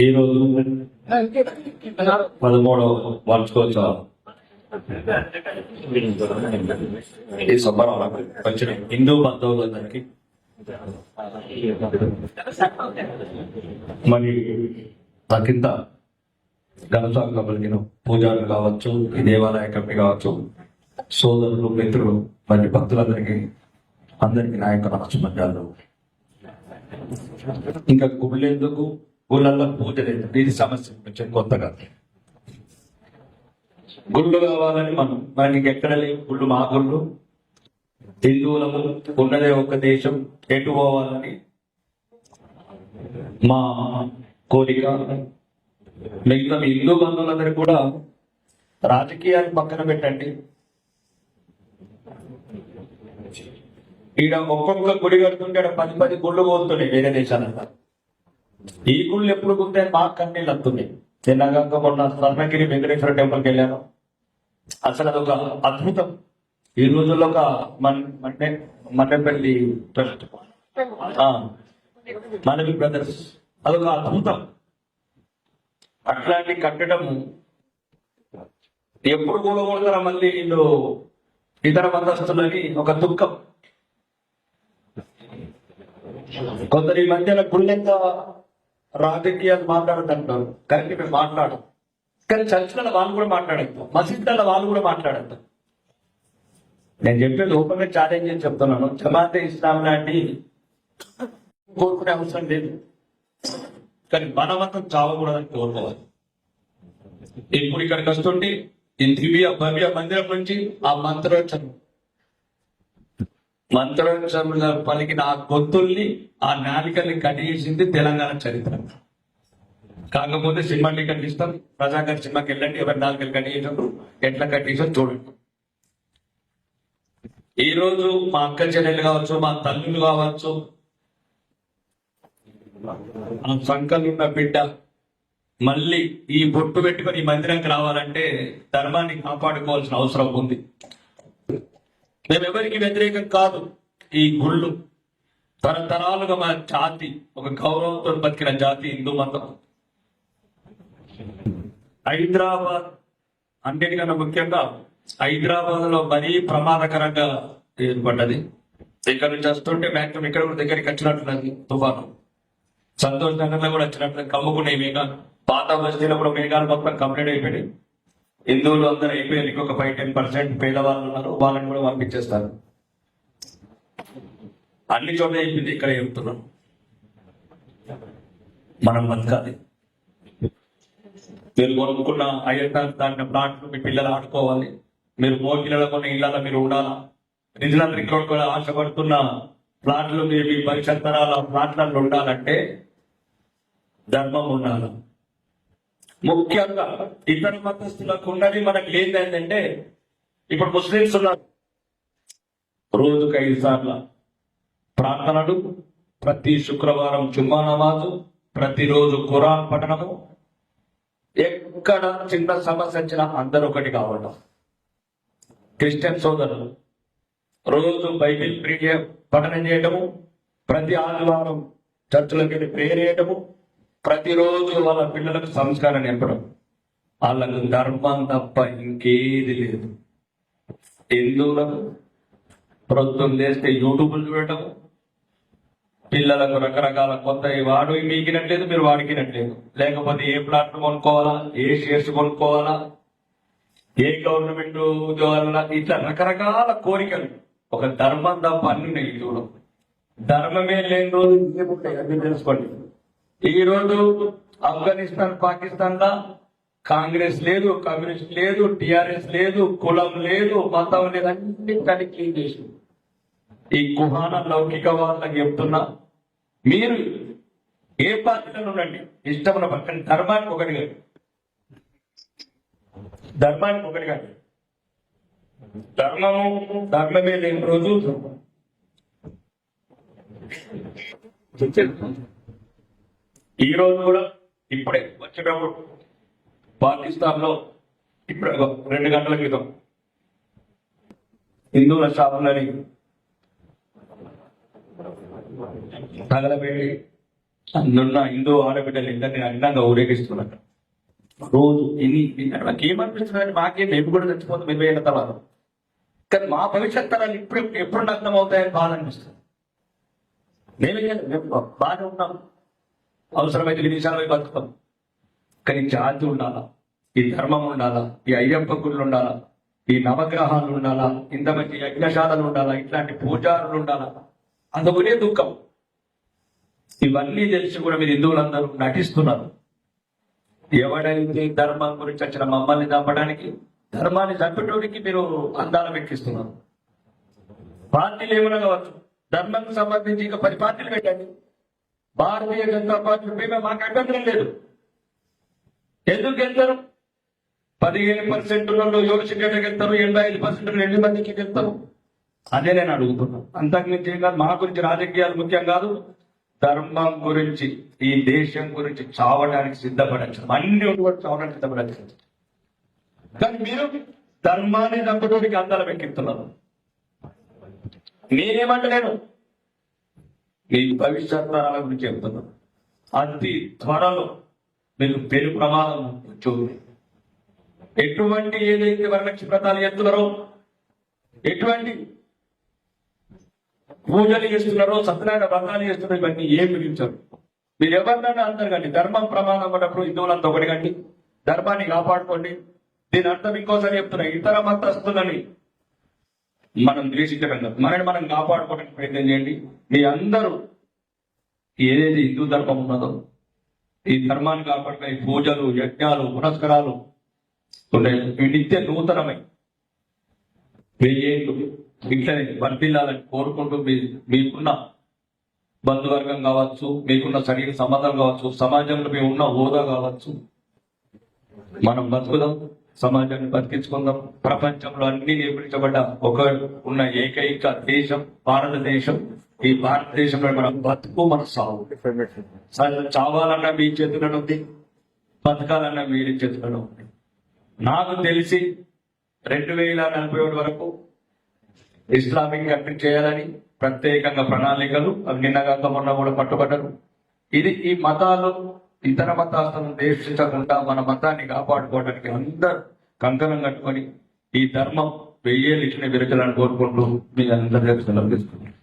ఈరోజు పదమూడవ వార్షికోత్సవం ఈ సంబరం వచ్చిన హిందూ బంధువులందరికీ. మరి నాకింత ఘనసాగ పలికిన పూజారులు కావచ్చు దేవాలయ కమిటీ కావచ్చు సోదరులు మిత్రులు మరి భక్తులందరికీ అందరికీ నాయక నమస్కారాలు. ఇంకా గుళ్ళెందుకు? గుళ్ళల్లో పూజ లేదు. ఇది సమస్య కొంచెం కొత్తగా. గుళ్ళు కావాలని మనం. మనకి ఎక్కడ లేవు? గుళ్ళు మా గుళ్ళు. హిందువులము ఉన్నదే ఒక దేశం. ఎటు పోవాలని? మా కోరిక. మిగతా మీ హిందూ బంధువులందరూ కూడా రాజకీయాన్ని పక్కన పెట్టండి. ఈడ ఒక్కొక్క గుడి కడుతుంటే ఆడ పది పది గుళ్ళు పోతుండే వేరే దేశాలంతా ఈ గుళ్ళు ఎప్పుడు గుంటే మాకు కన్నీళ్ళు వస్తున్నాయి తిన్నగాక మొన్న స్వర్ణగిరి వెంకటేశ్వర టెంపుల్కి వెళ్ళాను. అసలు అదొక అద్భుతం. ఈ రోజుల్లో ఒక మన అంటే మన్నపల్లి ట్రస్ట్. మనవి బ్రదర్స్. అదొక అద్భుతం. అట్లాంటి కట్టడం ఎప్పుడు కూలగొడతారా మళ్ళీ వీళ్ళు ఇతర మతస్థులని ఒక దుఃఖం. కొందరు ఈ మధ్యన గుళ్ళెంత రాజకీయాలు మాట్లాడుతుంటారు కరెక్ట్ మేము మాట్లాడం కానీ చర్చల వాళ్ళు కూడా మాట్లాడతాం మసీద్ల వాళ్ళు కూడా మాట్లాడద్దు. నేను చెప్పేది ఓపెన్గా ఛాలెంజ్ అని చెప్తున్నాను. జమాతే ఇస్లాం లాంటి కోరుకునే అవసరం లేదు. కానీ మనవంతం చావకూడదని కోరుకోవాలి. ఇప్పుడు ఇక్కడికి వస్తుంటే ఈ దివ్య భవ్య మందిరం నుంచి ఆ మంత్రోచ్చరం మంత్రోచ్చరంగా పలికిన ఆ గొంతుల్ని ఆ నాలికల్ని కడిగేసింది తెలంగాణ చరిత్ర. కాకపోతే సినిమాని కట్టిస్తాం ప్రజాగారి సినిమాకి వెళ్ళండి ఎవరి నాలుకలు కడిగేటప్పుడు ఎట్లా కట్టించో చూడండి. ఈ రోజు మా అక్క చెల్లెలు కావచ్చు మా తల్లులు కావచ్చు ఆ సంకలున్న బిడ్డ మళ్ళీ ఈ బొట్టు పెట్టుకొని ఈ మందిరానికి రావాలంటే ధర్మాన్ని కాపాడుకోవాల్సిన అవసరం ఉంది. మేము ఎవరికి వ్యతిరేకం కాదు. ఈ గుళ్ళు తరతరాలుగా మన జాతి ఒక గౌరవంతో బతికిన జాతి హిందూ మతం. హైదరాబాద్ అన్నిటికన్నా ముఖ్యంగా హైదరాబాద్లో మరీ ప్రమాదకరంగా ఏర్పడ్డది. ఇక్కడ నుంచి వస్తుంటే మ్యాక్సిమం ఇక్కడ కూడా దగ్గరికి వచ్చినట్లున్నది తుఫాను. సంతోష్ నగర్లో కూడా వచ్చినట్లు కమ్ముకునే మేఘాలు పాత బస్తీలో కూడా మేఘాలు మొత్తం కంప్లీట్ అయిపోయాయి హిందువులు అందరూ అయిపోయారు ఇంకొక ఫైవ్ టెన్ పర్సెంట్ పేదవాళ్ళు ఉన్నారు వాళ్ళని కూడా పంపించేస్తారు. అన్ని చోట్ల అయిపోయింది ఇక్కడ చెప్తున్నాం? మనం బతకాలి. మీరు కొనుక్కున్న అయ్యర్ దాని ప్లాట్లు మీ పిల్లలు ఆడుకోవాలి. మీరు మోగిలలో కొన్ని ఇళ్ళలో మీరు ఉండాలా? నిధులందరూ ఇక్కడ కూడా ఆశపడుతున్న ప్లాట్లు మీరు మీ భవిష్యత్ తరాల ప్లాట్లలో ఉండాలంటే ధర్మం ఉండాలి? ముఖ్యంగా ఇతర మతస్థులకు ఉన్నది మనకి ఏంటంటే ఇప్పుడు ముస్లిమ్స్ ఉన్నారు. రోజుకు ఐదు సార్ల ప్రార్థనలు ప్రతి శుక్రవారం జుమ్మా నమాజు ప్రతిరోజు ఖురాన్ పఠనము. ఎక్కడ చిన్న సమస్య వచ్చినా అందరూ ఒకటి కావడం క్రిస్టియన్ సోదరులు రోజు బైబిల్ ప్రియ పఠనం చేయటము ప్రతి ఆదివారం చర్చలకు వెళ్ళి ప్రేయర్ చేయటము ప్రతిరోజు వాళ్ళ పిల్లలకు సంస్కారం నేర్పడం. వాళ్ళకు ధర్మం తప్ప ఇంకేది లేదు. హిందువులకు ప్రొద్దున లేస్తే యూట్యూబ్లు చూడటం. పిల్లలకు రకరకాల కొత్త వాడు మీకినట్లేదు మీరు వాడికినట్లేదు. లేకపోతే ఏ ప్లాట్లు కొనుక్కోవాలా? ఏ షేర్స్ కొనుక్కోవాలా? ఏ గవర్నమెంట్ ఉద్యోగాల ఇట్లా రకరకాల కోరికలు. ఒక ధర్మం తప్ప అన్ని ఉన్నాయి హిందువులు ధర్మమే లేని రోజు ఏముంటాయి అది తెలుసుకోండి. ఈరోజు ఆఫ్ఘనిస్తాన్ పాకిస్తాన్ లా కాంగ్రెస్ లేదు కమ్యూనిస్ట్ లేదు టిఆర్ఎస్ లేదు కులం లేదు మతం లేదు అన్ని కలిగి క్లీన్ చేసింది. ఈ కుహాన లౌకిక వాళ్ళకి చెప్తున్నా మీరు ఏ పార్టీలో ఉండండి ఇష్టమున్న పక్కన ధర్మానికి ఒకటి కాదు. ధర్మానికి ఒకటి కాదు. ధర్మము ధర్మమే లేని రోజు. ఈ రోజు కూడా ఇప్పుడే వచ్చేటప్పుడు పాకిస్తాన్లో ఇప్పుడు రెండు గంటల క్రితం హిందువుల షాపులని తగలబెట్టి అందున్న హిందూ ఆడబిడ్డలు ఇద్దరిని అందంగా ఊరేగిస్తున్నారు. రోజు ఇన్ని నాకు మాకేం మేము కూడా చచ్చిపోతాం ఇరవై ఏళ్ళ తర్వాత. కానీ మా భవిష్యత్ తరాలు ఇప్పుడు ఎప్పుడు అర్థం అవుతాయని బాధ అనిపిస్తుంది. మేమే మేము బాగా ఉన్నాం. అవసరమైతే విదేశాలపై బతుకుతాం. కానీ జాతి ఉండాలా? ఈ ధర్మం ఉండాలా? ఈ అయ్యప్ప గుళ్ళు ఉండాలా? ఈ నవగ్రహాలు ఉండాలా? ఇంత మంచి యజ్ఞశాలలు ఉండాలా? ఇట్లాంటి పూజారులు ఉండాలా? అదొకటే దుఃఖం. ఇవన్నీ తెలిసి కూడా మీరు హిందువులందరూ నటిస్తున్నారు. ఎవడైతే ధర్మం గురించి వచ్చిన మమ్మల్ని చంపడానికి ధర్మాన్ని చంపడానికి మీరు అందాలు ఎక్కిస్తున్నారు పార్టీలు ఏమైనా కావచ్చు? ధర్మం సంబంధించి ఇంకా పది పార్టీలు పెట్టండి. భారతీయ జనతా పార్టీ మేము మాకు అభ్యంతరం లేదు. ఎందుకు వెళ్తారు పదిహేను పర్సెంట్లలో ఎవరు సెక్రటరీకి వెళ్తారు ఎనభై ఐదు పర్సెంట్ ఎన్ని మందికి వెళ్తారు అదే నేను అడుగుతున్నాను అంతకు మించి ఏం కాదు మా గురించి రాజకీయాలు ముఖ్యం కాదు. ధర్మం గురించి ఈ దేశం గురించి చావడానికి సిద్ధపడచ్చు. అన్ని కూడా చావడానికి సిద్ధపడచ్చు. కానీ మీరు ధర్మాన్ని చంపడానికి అందాలు వెక్కిస్తున్నారు నేనేమంటలేను. మీ భవిష్యత్ తరాల గురించి చెప్తున్నాను అతి త్వరలో మీకు పెను ప్రమాదం చూడండి ఎటువంటి ఏదైతే వరలక్ష్మి వ్రతాలు చేస్తున్నారో ఎటువంటి పూజలు చేస్తున్నారో సత్యనారాయణ వ్రతాలు చేస్తున్నారో ఇవన్నీ ఏం గురించారు మీరు ఎవరినైనా అంటారు కానీ ధర్మం ప్రమాణం అన్నప్పుడు హిందువులంతా ఒకటి కండి ధర్మాన్ని కాపాడుకోండి. దీని అర్థం ఇంకోసారి చెప్తున్నా ఇతర మతస్థులని మనం ద్వేషించడం మనని మనం కాపాడుకోవడానికి ప్రయత్నం చేయండి. మీ అందరూ ఏదైతే హిందూ ధర్మం ఉన్నదో ఈ ధర్మాన్ని కాపాడుకునే పూజలు యజ్ఞాలు పురస్కారాలు ఉన్నాయి ఇవి నిత్య నూతనమై వెయ్యేళ్ళు ఇట్లనే వర్తిల్లాలని కోరుకుంటూ మీ మీకున్న బంధువర్గం కావచ్చు మీకున్న శరీర సంబంధం కావచ్చు సమాజంలో మీ ఉన్న హోదా కావచ్చు మనం బతుకుదాం. సమాజాన్ని బతికించుకుందాం. ప్రపంచంలో అన్ని నిర్మించబడ్డ ఒక ఉన్న ఏకైక దేశం భారతదేశం. ఈ భారతదేశంలో మనం బతుకు మన సాగు. చావాలన్న చావాలన్నా మీ చేతులను ఉంది. బతకాలన్నా మీరు చేతులను ఉంది. నాకు తెలిసి రెండు వేల నలభై ఏడు వరకు ఇస్లామిక్ కంట్రీ చేయాలని ప్రత్యేకంగా ప్రణాళికలు. అవి నిన్నగాక మొన్న కూడా పట్టుబడ్డారు. ఇది ఈ మతాలు ఇతర మతాలను దేశించకుండా మన మతాన్ని కాపాడుకోవడానికి అందరు కంకణం కట్టుకొని ఈ ధర్మం వెయ్యేళ్ళు ఇచ్చిన విరచలని కోరుకుంటూ మీ అందరి సెలవు తీసుకుంటున్నాను.